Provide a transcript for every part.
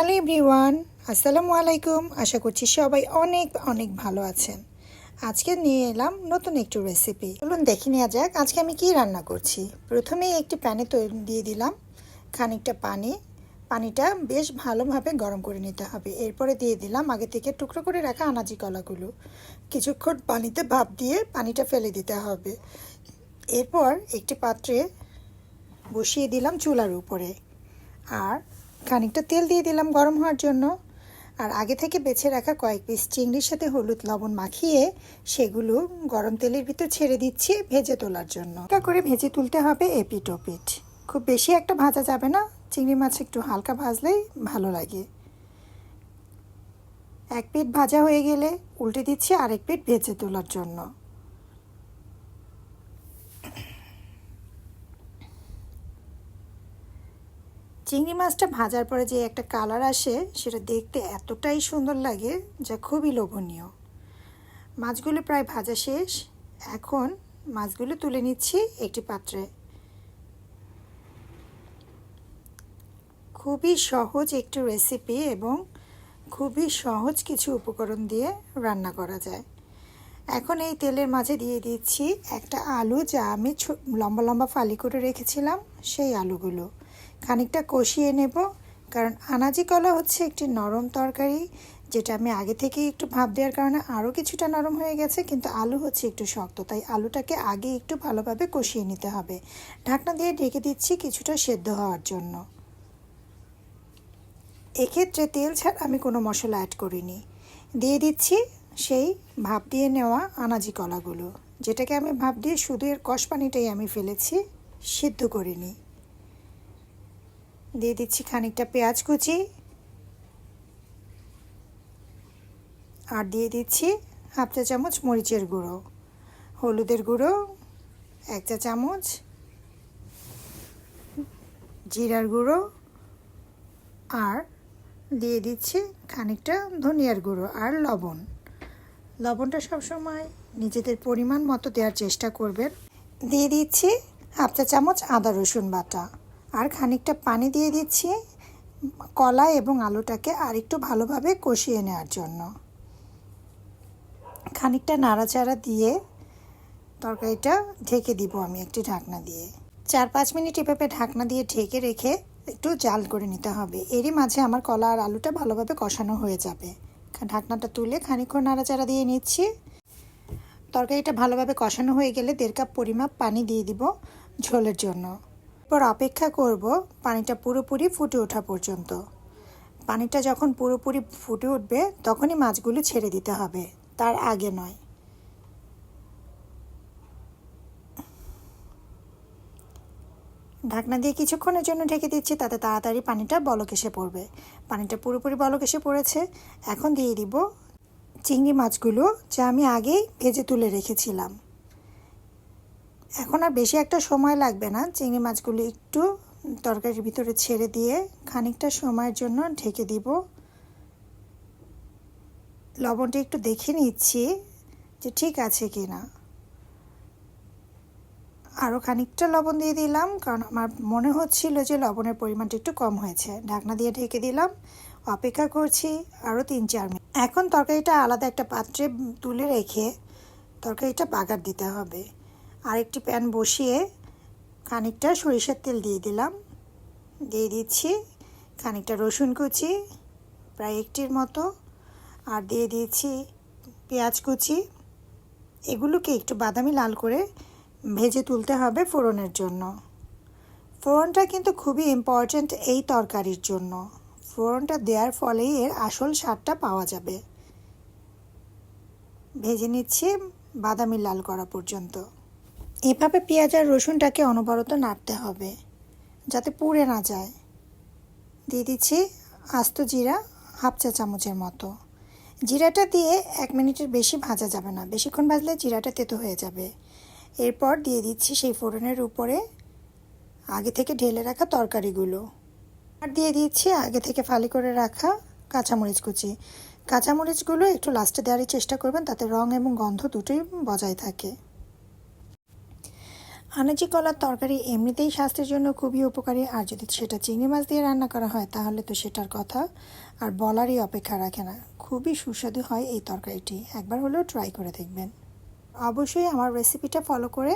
Hello everyone, আসসালামু আলাইকুম। আশা করছি সবাই অনেক অনেক ভালো আছেন। আজকে নিয়ে এলাম নতুন একটু রেসিপি চলুন দেখে নেওয়া যাক আজকে আমি কি রান্না করছি। প্রথমে একটি প্যানে তৈরি দিয়ে দিলাম খানিকটা পানি। পানিটা বেশ ভালোভাবে গরম করে নিতে হবে। এরপরে দিয়ে দিলাম আগে থেকে টুকরো করে রাখা আনাজি কলাগুলো। কিছুক্ষণ পানিতে ভাপ দিয়ে পানিটা ফেলে দিতে হবে। এরপর একটি পাত্রে বসিয়ে দিলাম চুলার উপরে। আর খানিকটা তেল দিয়ে দিলাম গরম হওয়ার জন্য। আর আগে থেকে বেছে রাখা কয়েক পিস চিংড়ির সাথে হলুদ লবণ মাখিয়ে সেগুলো গরম তেলের ভিতর ছেড়ে দিচ্ছি ভেজে তোলার জন্য। এটা করে ভেজে তুলতে হবে এপিট ওপিট খুব বেশি একটা ভাজা যাবে না। চিংড়ি মাছ একটু হালকা ভাজলেই ভালো লাগে। এক পিঠ ভাজা হয়ে গেলে উল্টে দিচ্ছি আরেক পিঠ ভেজে তোলার জন্য। চিংড়ি মাছটা ভাজার পরে যে একটা কালার আসে, সেটা দেখতে এতটাই সুন্দর লাগে যা খুবই লোভনীয়। মাছগুলো প্রায় ভাজা শেষ। এখন মাছগুলো তুলে নিচ্ছি একটি পাত্রে। খুবই সহজ একটি রেসিপি এবং খুবই সহজ কিছু উপকরণ দিয়ে রান্না করা যায়। এখন এই তেলের মাঝে দিয়ে দিচ্ছি একটা আলু, যা আমি লম্বা লম্বা ফালি করে রেখেছিলাম, সেই আলুগুলো। খানিকটা কষিয়ে নেব। কারণ আনাজি কলা হচ্ছে একটি নরম তরকারি, যেটা আমি আগে থেকেই একটু ভাপ দেওয়ার কারণে আরও কিছুটা নরম হয়ে গেছে, কিন্তু আলু হচ্ছে একটু শক্ত, তাই আলুটাকে আগে একটু ভালোভাবে কষিয়ে নিতে হবে। ঢাকনা দিয়ে ঢেকে দিচ্ছি কিছুটা সেদ্ধ হওয়ার জন্য। এক্ষেত্রে তেল ছাড়া আমি কোনো মশলা অ্যাড করিনি। দিয়ে দিচ্ছি সেই ভাপ দিয়ে নেওয়া আনাজি কলাগুলো, যেটাকে আমি ভাপ দিয়ে শুধু এর কষ পানিটাই আমি ফেলেছি, সিদ্ধ করিনি। দিয়ে দিচ্ছি খানিকটা পেঁয়াজ কুচি। আর দিয়ে দিচ্ছি হাফ চা চামচ মরিচের গুঁড়ো। হলুদের গুঁড়ো, এক চা চামচ। জিরার গুঁড়ো। আর দিয়ে দিচ্ছি খানিকটা ধনিয়ার গুঁড়ো আর লবণ। লবণটা সবসময় নিজেদের পরিমাণ মতো দেওয়ার চেষ্টা করবেন। দিয়ে দিচ্ছি হাফ চা চামচ আদা রসুন বাটা। আর খানিকটা পানি দিয়ে দিচ্ছি কলা এবং আলুটাকে আরেকটু ভালোভাবে কষিয়ে নেওয়ার জন্য। খানিকটা নাড়াচাড়া দিয়ে তরকারিটা ঢেকে দিব আমি একটি ঢাকনা দিয়ে। চার পাঁচ মিনিট এভাবে ঢাকনা দিয়ে ঢেকে রেখে একটু জাল করে নিতে হবে। এরই মাঝে আমার কলা আর আলুটা ভালোভাবে কষানো হয়ে যাবে। ঢাকনাটা তুলে খানিকক্ষণ নাড়াচাড়া দিয়ে নিচ্ছি। তরকারিটা ভালোভাবে কষানো হয়ে গেলে দেড় কাপ পরিমাপ পানি দিয়ে দিব ঝোলের জন্য। এরপর অপেক্ষা করব পানিটা পুরোপুরি ফুটে ওঠা পর্যন্ত। পানিটা যখন পুরোপুরি ফুটে উঠবে, তখনই মাছগুলো ছেড়ে দিতে হবে। তার আগে নয়। ঢাকনা দিয়ে কিছুক্ষণের জন্য ঢেকে দিচ্ছি, তাতে তাড়াতাড়ি পানিটা বলক এসে পড়বে। পানিটা পুরোপুরি বলক এসে পড়েছে। এখন দিয়ে দিব চিংড়ি মাছগুলো, যা আমি আগেই ভেজে তুলে রেখেছিলাম। এখন আর বেশি একটা সময় লাগবে না। চিংড়ি মাছগুলি একটু তরকারির ভিতরে ছেড়ে দিয়ে খানিকটা সময়ের জন্য ঢেকে দিব। লবণটা একটু দেখে নিচ্ছি যে ঠিক আছে কি না আরও খানিকটা লবণ দিয়ে দিলাম, কারণ আমার মনে হচ্ছিল যে লবণের পরিমাণটা একটু কম হয়েছে। ঢাকনা দিয়ে ঢেকে দিলাম, অপেক্ষা করছি আরও তিন চার মিনিট। এখন তরকারিটা আলাদা একটা পাত্রে তুলে রেখে তরকারিটা বাগার দিতে হবে। আরেকটি প্যান বসিয়ে খানিকটা সরিষার তেল দিয়ে দিলাম। দিয়ে দিচ্ছি খানিকটা রসুন কুচি, প্রায় একটির মতো। আর দিয়ে দিয়েছি পেঁয়াজ কুচি। এগুলোকে একটু বাদামি লাল করে ভেজে তুলতে হবে ফোড়নের জন্য। ফোড়নটা কিন্তু খুবই ইম্পর্ট্যান্ট এই তরকারির জন্য। ফোড়নটা দেওয়ার ফলেই এর আসল স্বাদটা পাওয়া যাবে। ভেজে নিচ্ছি বাদামি লাল করা পর্যন্ত। এভাবে পেঁয়াজ আর রসুনটাকে অনবরত নাড়তে হবে, যাতে পুড়ে না যায়। দিয়ে দিচ্ছি আস্ত জিরা হাফ চা চামচের মতো। জিরাটা দিয়ে এক মিনিটের বেশি ভাজা যাবে না, বেশিক্ষণ ভাজলে জিরাটা তেতো হয়ে যাবে। এরপর দিয়ে দিচ্ছি সেই ফোড়নের উপরে আগে থেকে ঢেলে রাখা তরকারিগুলো। আর দিয়ে দিচ্ছি আগে থেকে ফালি করে রাখা কাঁচামরিচ কুচি। কাঁচামরিচগুলো একটু লাস্টে দেওয়ারই চেষ্টা করবেন, তাতে রং এবং গন্ধ দুটোই বজায় থাকে। আনাজি কলার তরকারি এমনিতেই স্বাস্থ্যের জন্য খুবই উপকারী, আর যদি সেটা চিংড়ি মাছ দিয়ে রান্না করা হয়, তাহলে তো সেটার কথা। আর বলারই অপেক্ষা রাখে না। খুবই সুস্বাদু হয় এই তরকারিটি। একবার হলেও ট্রাই করে দেখবেন। অবশ্যই আমার রেসিপিটা ফলো করে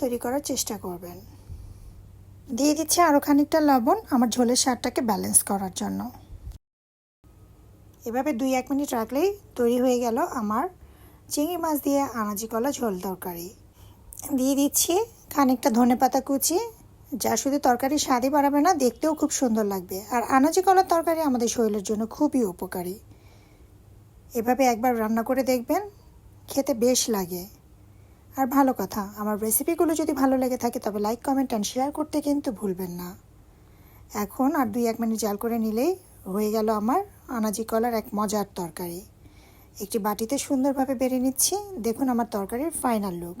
তৈরি করার চেষ্টা করবেন। দিয়ে দিচ্ছি আরও খানিকটা লবণ আমার ঝোলের স্বাদটাকে ব্যালেন্স করার জন্য। এভাবে দুই এক মিনিট রাখলেই তৈরি হয়ে গেল আমার চিংড়ি মাছ দিয়ে আনাজি কলা ঝোল তরকারি। দিয়ে দিচ্ছি খানিকটা ধনে পাতা কুচি, যা শুধু তরকারি স্বাদই বাড়াবে না, দেখতেও খুব সুন্দর লাগবে। আর আনাজি কলার তরকারি আমাদের শরীরের জন্য খুবই উপকারী। এভাবে একবার রান্না করে দেখবেন, খেতে বেশ লাগে। আর ভালো কথা, আমার রেসিপিগুলো যদি ভালো লেগে থাকে, তবে লাইক, কমেন্ট অ্যান্ড শেয়ার করতে কিন্তু ভুলবেন না। এখন আর দুই এক মিনিট জাল করে নিলেই হয়ে গেল আমার আনাজি কলার এক মজার তরকারি। একটি বাটিতে সুন্দরভাবে বেড়ে নিচ্ছি। দেখুন আমার তরকারির ফাইনাল লুক